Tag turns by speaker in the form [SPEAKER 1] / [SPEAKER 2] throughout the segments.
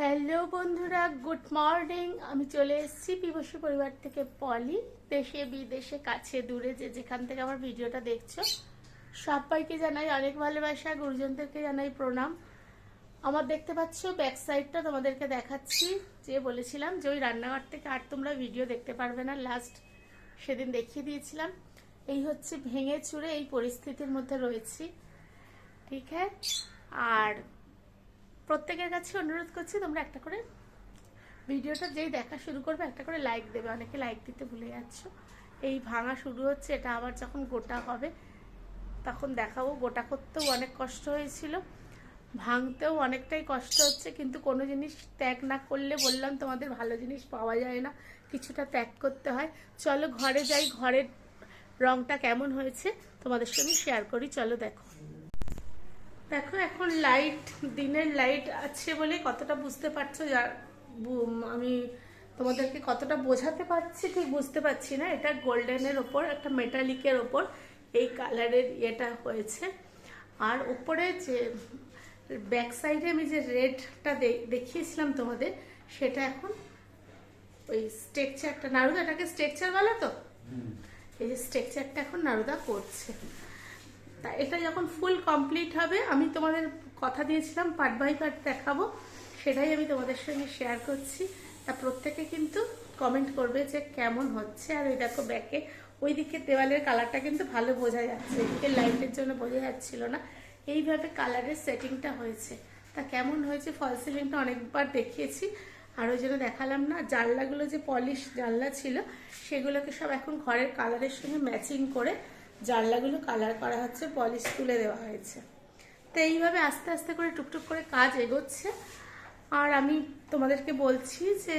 [SPEAKER 1] Hello বন্ধুরা, good morning. আমি চলে এসেছি পিবসী পরিবার থেকে পলি। দেশে, বিদেশে, কাছে, দূরে যে যেখান থেকে আমার ভিডিওটা দেখছ, সবাইকে জানাই অনেক ভালোবাসা, গুরুজনদেরকে জানাই প্রণাম। আমার দেখতে পাচ্ছ ব্যাক সাইডটা তোমাদেরকে দেখাচ্ছি। যে বলেছিলাম যে ওই রান্নাঘর থেকে আর তোমরা ভিডিও দেখতে পারবে না, লাস্ট সেদিন দেখিয়ে দিয়েছিলাম। এই হচ্ছে ভেঙে চুড়ে এই পরিস্থিতির মধ্যে রয়েছি, ঠিক হ্যাঁ আর প্রত্যেকের কাছে অনুরোধ করছি, তোমরা একটা করে ভিডিওটা যেই দেখা শুরু করবে, একটা করে লাইক দেবে। অনেকে লাইক দিতে ভুলে যাচ্ছ। এই ভাঙা শুরু হচ্ছে, এটা আবার যখন গোটা হবে, তখন দেখাবো। গোটা করতেও অনেক কষ্ট হয়েছিল। ভাঙতেও অনেকটাই কষ্ট হচ্ছে, কিন্তু কোনো জিনিস ত্যাগ না করলে বললাম তোমাদের ভালো জিনিস পাওয়া যায় না। কিছুটা ত্যাগ করতে হয়। চলো ঘরে যাই, ঘরের রংটা কেমন হয়েছে তোমাদের সঙ্গে শেয়ার করি। চলো দেখো। দেখো এখন লাইট দিনের লাইট আছে বলে কতটা বুঝতে পারছ? আমি তোমাদেরকে কতটা বোঝাতে পারছি ঠিক বুঝতে পারছি না। এটা গোল্ডেনের ওপর একটা মেটালিকের ওপর এই কালারের ইয়েটা হয়েছে। আর ওপরে যে ব্যাক সাইডে আমি যে রেডটা দেখিয়েছিলাম তোমাদের সেটা এখন ওই স্ট্রেকচারটা নারুদা এটাকে স্ট্রেকচার বলে তো? এই যে স্ট্রেকচারটা এখন নারুদা করছে। তা এটা যখন ফুল কমপ্লিট হবে, আমি তোমাদের কথা দিয়েছিলাম পার্ট বাই পার্ট দেখাবো। সেটাই আমি তোমাদের সঙ্গে শেয়ার করছি। তা প্রত্যেকে কিন্তু কমেন্ট করবে যে কেমন হচ্ছে। আর ওই দেখো ব্যাকে ওই দিকে দেওয়ালের কালারটা কিন্তু ভালো বোঝা যাচ্ছে। এদিকে লাইটের জন্য বোঝা যাচ্ছিল না। এইভাবে কালারের সেটিংটা হয়েছে। তা কেমন হয়েছে? ফল সিলিংটা অনেকবার দেখিয়েছি। আর ওই জন্য দেখালাম না, জানলাগুলো যে পলিশ জানলা ছিল, সেগুলোকে সব এখন ঘরের কালারের সঙ্গে ম্যাচিং করে জানলাগুলো কালার করা হচ্ছে পলিশ তুলে দেওয়া হয়েছে। তো এইভাবে আস্তে আস্তে করে, টুকটুক করে কাজ এগোচ্ছে। আর আমি তোমাদেরকে বলছি যে,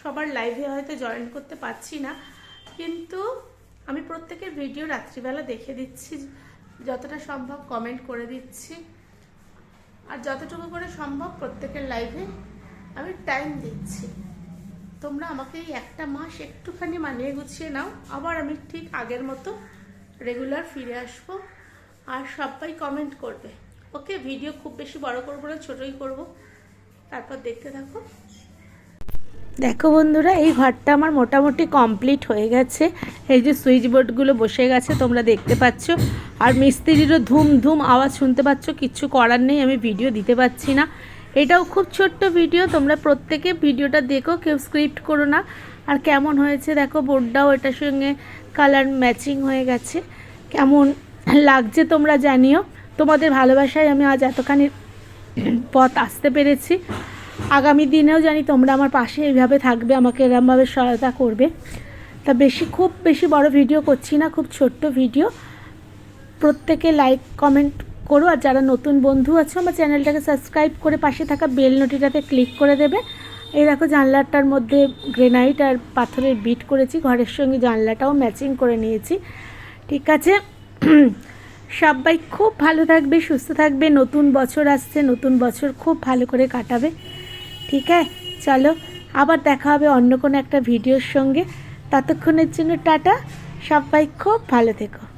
[SPEAKER 1] সবার লাইভে হয়তো জয়েন করতে পারছি না, কিন্তু আমি প্রত্যেকের ভিডিও রাত্রিবেলা দেখে দিচ্ছি, যতটা সম্ভব কমেন্ট করে দিচ্ছি। আর যতটুকু করে সম্ভব প্রত্যেকের লাইভে আমি টাইম দিচ্ছি। তোমরা আমাকে এই একটা মাস একটুখানি মানিয়ে গুছিয়ে নাও, আবার আমি ঠিক আগের মতো রেগুলার ফিরে আসব। আর সবাই কমেন্ট করবে। ওকে ভিডিও খুব বেশি বড় করব না, ছোটই করব। তারপর দেখতে থাকো। দেখো বন্ধুরা, এই ঘরটা আমার মোটামুটি কমপ্লিট হয়ে গেছে। এই যে সুইচ বোর্ডগুলো বসে গেছে, তোমরা দেখতে পাচ্ছ। আর মিস্ত্রিরও ধুম ধুম আওয়াজ শুনতে পাচ্ছ কিচ্ছু করার নেই, আমি ভিডিও দিতে পারছি না। এটাও খুব ছোট্ট ভিডিও তোমরা প্রত্যেকে ভিডিওটা দেখো, কেউ স্ক্রিপ্ট করো না। আর কেমন হয়েছে দেখো, বোর্ডটাও এটার সঙ্গে কালার ম্যাচিং হয়ে গেছে। কেমন লাগছে তোমরা জানিও। তোমাদের ভালোবাসায় আমি আজ এতখানি পথ আসতে পেরেছি। আগামী দিনেও জানি তোমরা আমার পাশে এইভাবে থাকবে, আমাকে এরমভাবে সহায়তা করবে। তা বেশি, খুব বেশি বড় ভিডিও করছি না, খুব ছোট্ট ভিডিও প্রত্যেকে লাইক কমেন্ট করো, আর যারা নতুন বন্ধু আছে, আমার চ্যানেলটাকে সাবস্ক্রাইব করে পাশে থাকা বেল নোটিটাতে ক্লিক করে দেবে। এই দেখো, জানলাটার মধ্যে গ্রেনাইট আর পাথরের বিট করেছি, ঘরের সঙ্গে জানলাটাও ম্যাচিং করে নিয়েছি। ঠিক আছে? সবাই খুব ভালো থাকবে, সুস্থ থাকবে, নতুন বছর আসছে, নতুন বছর খুব ভালো করে কাটাবে। ঠিক আছে? চলো, আবার দেখা হবে অন্য কোনো একটা ভিডিওর সঙ্গে। ততক্ষণের জন্য টাটা, সবাই খুব ভালো থেকো।